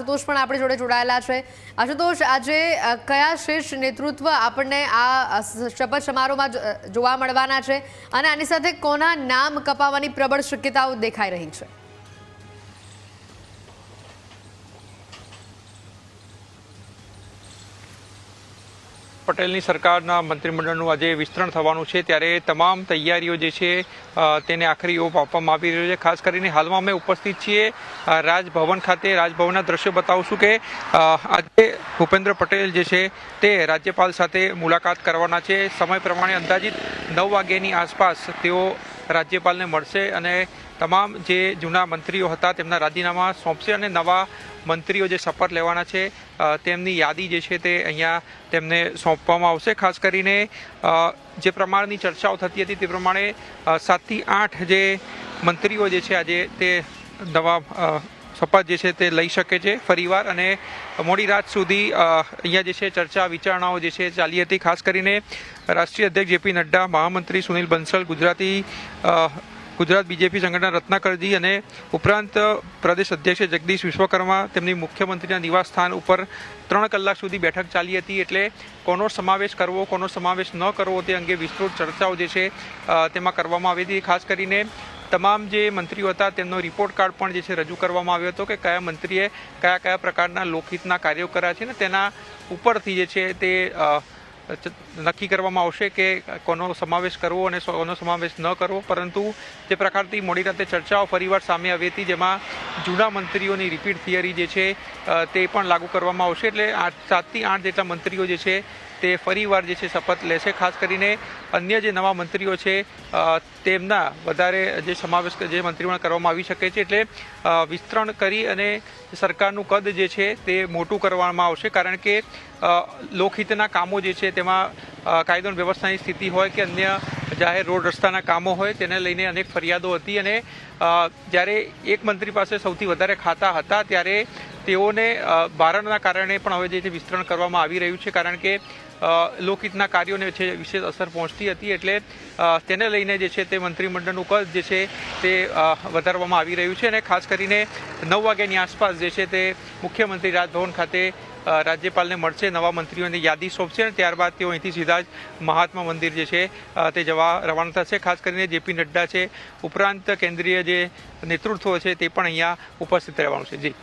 આશુતોષ પણ આપણી જોડે જોડાયેલા છે. આશુતોષ, આજે કયા શ્રેષ્ઠ નેતૃત્વ આપણને આ શપથ સમારોહમાં જોવા મળવાના છે? અને આની સાથે કોના નામ કપાવવાની પ્રબળ શક્યતાઓ દેખાઈ રહી છે? પટેલની સરકારના મંત્રીમંડળનું આજે વિસ્તરણ થવાનું છે. ત્યારે તમામ તૈયારીઓ જે છે તેને આખરી ઓપ આપવામાં આવી રહ્યો છે. ખાસ કરીને હાલમાં અમે ઉપસ્થિત છીએ રાજભવન ખાતે. રાજભવનના દ્રશ્યો બતાવશું કે આજે ભૂપેન્દ્ર પટેલ જે છે, તે રાજ્યપાલ સાથે મુલાકાત કરવાના છે. સમય પ્રમાણે અંદાજિત નવ વાગ્યાની આસપાસ તેઓ રાજ્યપાલને મળશે અને તમામ જે જૂના મંત્રીઓ હતા, તેમના રાજીનામા સોંપશે અને નવા મંત્રીઓ જે શપથ લેવાના છે તેમની યાદી જે છે તે અહીંયા તેમને સોંપવામાં આવશે. ખાસ કરીને જે પ્રમાણની ચર્ચાઓ થતી હતી તે પ્રમાણે સાતથી આઠ જે મંત્રીઓ જે છે આજે તે નવા શપથ જે છે તે લઈ શકે છે ફરીવાર અને મોડી રાત સુધી અહીંયા જે છે ચર્ચા વિચારણાઓ જે છે ચાલી હતી. ખાસ કરીને રાષ્ટ્રીય અધ્યક્ષ જેપી નડ્ડા, મહામંત્રી સુનિલ બંસલ, ગુજરાતી ગુજરાત બીજેપી સંગઠન રત્નાકરજી અને ઉપરાંત પ્રદેશ અધ્યક્ષ જગદીશ વિશ્વકર્મા તેમની મુખ્યમંત્રીના નિવાસ સ્થાન ઉપર ત્રણ કલાક સુધી બેઠક ચાલી હતી એટલે કોનો સમાવેશ કરવો, કોનો સમાવેશ ન કરવો તે અંગે વિસ્તૃત ચર્ચાઓ જે છે તેમાં કરવામાં આવી હતી. ખાસ કરીને તમામ જે મંત્રીઓ હતા તેમનો રિપોર્ટ કાર્ડ પણ જે છે રજૂ કરવામાં આવ્યો હતો કે કયા મંત્રીએ કયા કયા પ્રકારના લોકહિતના કાર્યો કર્યા છે ને તેના ઉપરથી જે છે તે નક્કી કરવામાં આવશે કે કોનો સમાવેશ કરવો અને કોનો સમાવેશ ન કરવો. પરંતુ જે પ્રકારથી મોડી રાતે ચર્ચાઓ ફરીવાર સામે આવી હતી, જેમાં જૂના મંત્રીઓની રિપીટ થિયરી જે છે તે પણ લાગુ કરવામાં આવશે. એટલે આઠ, સાતથી આઠ જેટલા મંત્રીઓ જે છે, તે ફરીવાર જે છે શપથ લેશે. ખાસ કરીને અન્ય જે નવા મંત્રીઓ છે તેમના વધારે જે સમાવેશ જે મંત્રીમંડળ કરવામાં આવી શકે છે. એટલે વિસ્તરણ કરી અને સરકારનું કદ જે છે, તે મોટું કરવામાં આવશે. કારણ કે લોકહિતના કામો જે છે, તેમાં કાયદો વ્યવસ્થાની સ્થિતિ હોય કે અન્ય જાહેર રોડ રસ્તાના કામો હોય તેને લઈને અનેક ફરિયાદો હતી અને જ્યારે એક મંત્રી પાસે સૌથી વધારે ખાતા હતા ત્યારે તેઓને ભારણના કારણે પણ હવે જે વિસ્તરણ કરવામાં આવી રહ્યું છે કારણ કે લોકહિતના કાર્યોને છે વિશેષ અસર પહોંચતી હતી એટલે તેને લઈને જે છે તે મંત્રીમંડળનું કદ જે છે તે વધારવામાં આવી રહ્યું છે અને ખાસ કરીને નવ વાગ્યાની આસપાસ જે છે તે મુખ્યમંત્રી રાજભવન ખાતે રાજ્યપાલને મળશે, નવા મંત્રીઓની યાદી સોંપશે અને ત્યારબાદ તેઓ અહીંથી સીધા જ મહાત્મા મંદિર જે છે તે જવા રવાના થશે. ખાસ કરીને જેપી નડ્ડા છે, ઉપરાંત કેન્દ્રીય જે નેતૃત્વ છે તે પણ અહીંયા ઉપસ્થિત રહેવાનું છે. જી.